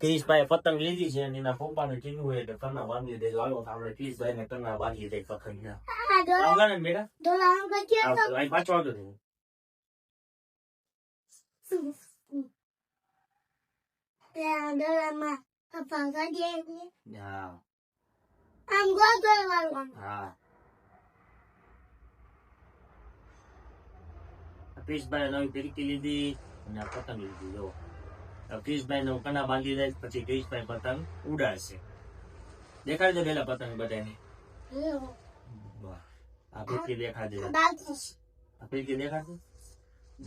ક્રિશભાઈ પતંગ લીધી છે અને એના પપ્પાને કીધું હોય એટલે કરના બાંધી દેજો હાલો તો આપણે ક્રિશભાઈ ને કરના બાંધી દે પતંગ ને આ ડોલા આવગાને ને બેટા ડોલા આમ કર્યો તો આવતો અહીં પાછો આવતો રહ્યો. ત્યાં ડોલામાં પપ્પા કાઢીએ એટલે હા આમ ગોગલ વાળવાનું હા ક્રિશભાઈ નવી ફિરકી લીધી અને આ પતંગ લીધી જો ક્રિશભાઈ નો કના બાંધી દે પછી ક્રિશભાઈ પતંગ ઉડાડશે. દેખાડી દે પેલા પતંગ બધાને આ ફિરકી દેખાડી આ ફિરકી દેખાડશે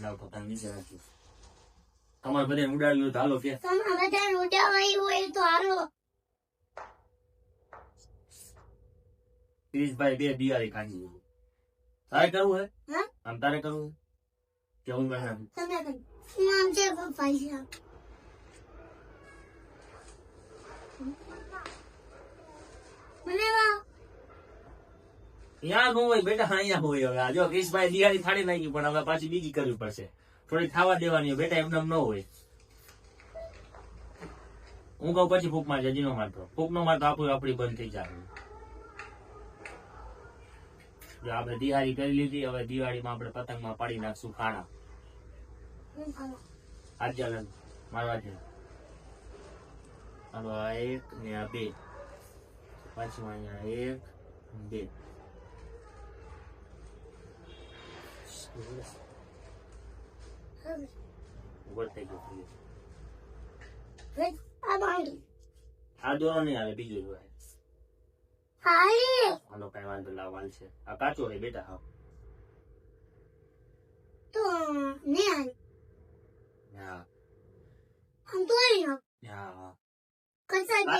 લાવ પતંગ નીચે રાખી તમારે બધાને ઉડાડ્યું તો હાલો કે તમે બધા ઉડાવાયું હોય તો હાલો. ક્રિશભાઈ બે દિવાળી કાઢી તારે કરવું હે? આમ તારે કરવું હે? કે હું કરી. નાખું? તમે કરી છે. પપ્પા છે મને વા ત્યાં નું હોય બેટા અહીંયા હોય હવે. જો ક્રિશભાઈ દિવાળી થાળી નાખી પણ હવે પાછી બીજી કરવી પડશે. થોડી ખાવા દેવાની. બેટા એમને ન હોય. હું કહું પછી ફૂક મારજે હજી નો મારતો. ફૂક નો મારતો આપણું આપણી બંધ થઈ જાય. આપણે દિવાળી કરી લીધી હવે દિવાળીમાં આપણે પતંગમાં પાડી નાખશું ખાણા. આજ મારવા છે આ એક ને આ બે. પાછું અહીંયા એક બે ઉપર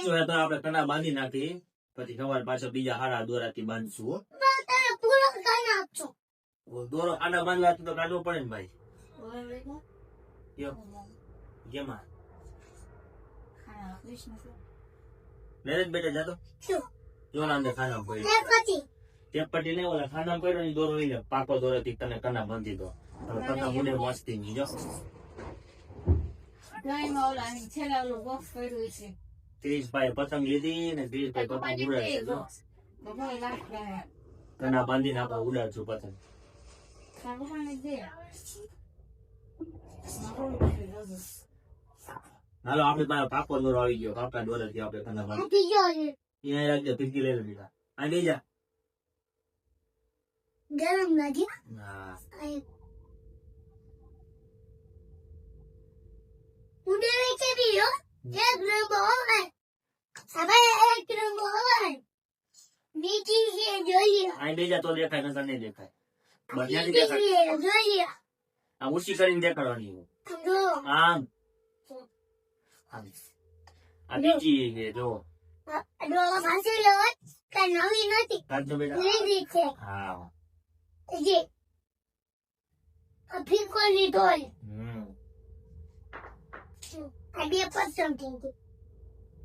થઈ આપણે કના બાંધી નાખી પછી સવાર પાછો બીજા હારા દોરાથી બાંધશું દોરો આના બાંધવા તો કાઢવો પડે ને ભાઈ. જેમાં. નરેશ બેટા જાતો? જો ના ખાના પડ્યો. ને પછી ઓલા ખાના પડ્યો ને દોરો લઈ લે. પાકો દોરાથી તને કના બાંધી દો. હવે પતંગ ઉડે મસ્તી ની જો. ત્રીસભાઈ પતંગ લીધી ને પતંગ ઉડાડશે જો. કના બાંધીને આપણે ઉડાડશું પતંગ. હાલો આપણે પાસે પાકો દોર આવી ગયો. કાપા દોરાથી આપણે કના બાંધી આપી ગયો છે અહીંયા રાખજે ફિરકી લઈ લે બેટા. આ લઈ જા. ગરમ લાગી? હા. આય ઉડે વેચે દીયો એક રંગ હોય. હવે એક રંગ હોય. બીજી છે જોઈએ. આ લઈ જા તો દેખાય નકર નહીં દેખાય. છે જોઈએ આ ઉછી કરીને દેખાડવાની આમ. આ બીજી છે જો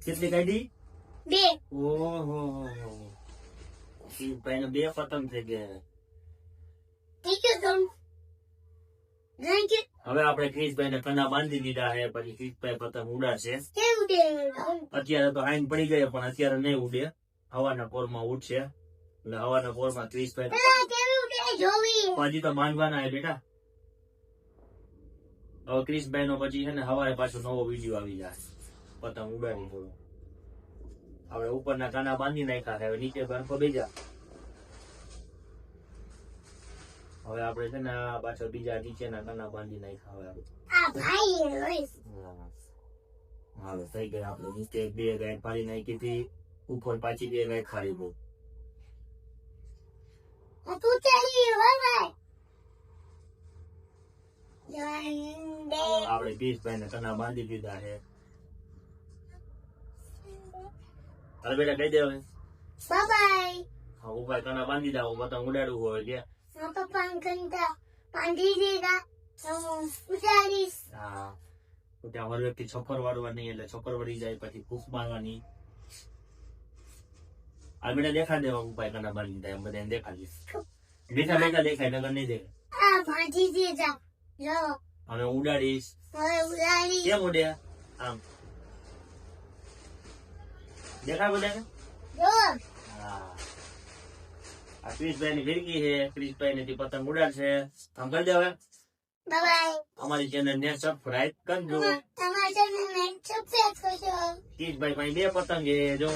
કેટલી કાઢી બે ઓહો બે પતંગ થઈ ગયા હવે આપણે ક્રિશભાઈ ને કના બાંધી દીધા છે પછી ક્રિશભાઈ પતંગ ઉડાશે અત્યારે તો આઈન પડી ગઈ પણ અત્યારે નહીં ઉડે. હવાના પોરમાં ઉડશે. એટલે હવાના પોરમાં ક્રિશભાઈ હજી તો માંડવાના હે બેટા. હવે ક્રિશભાઈ નો પછી છે ને હવારે પાછો નવો વીડિયો આવી જાય. પતંગ ઉડાડી થોડો. આપણે ઉપરના કાના બાંધી નાખ્યા છે હવે નીચે બરફો બેજા. હવે આપણે છે ને આ પાછળ બીજા નીચેના કાના બાંધી નાખ્યા હવે. આ ભાઈ એ હાલો થઈ ગયા આપણે. નીચે બે ગાય ફાડી નાખી હતી. ઉપર પાછી બે ગાય ફાડી બહુ તું ચાલી વગાય આપણે પીસભાઈ ને કના બાંધી દીધા છે. હાલ બેટા કહી દે હવે. બાય હા ઉપર કના બાંધી દા પતંગ ઉડાડવું હોય કે. પાંડી દેગા હું ઉતારીશ હા ત્યાં વરવેકથી છોકર વાળવાની એટલે છોકર વળી જાય પછી ફૂફ મારવાની આ બેટા દેખા દેવા ઉપાય કના બાંધી દીધા એમ બધા દેખાડી બેઠા બેઠા દેખાય નગર નહીં દેખાય આ ભાજી દેગા જો હવે ઉડાડીશ હવે ઉડાડી કેમ ઉડ્યા આમ દેખાય બધાને જો હા આ ક્રિશભાઈ ની ફિરકી છે. ક્રિશભાઈ ને પતંગ ઉડાડશે. કરી દે હવે. અમારી ચેનલ ને સબસ્ક્રાઈબ કરજો. ક્રિશભાઈ પાસે બે પતંગ છે જો.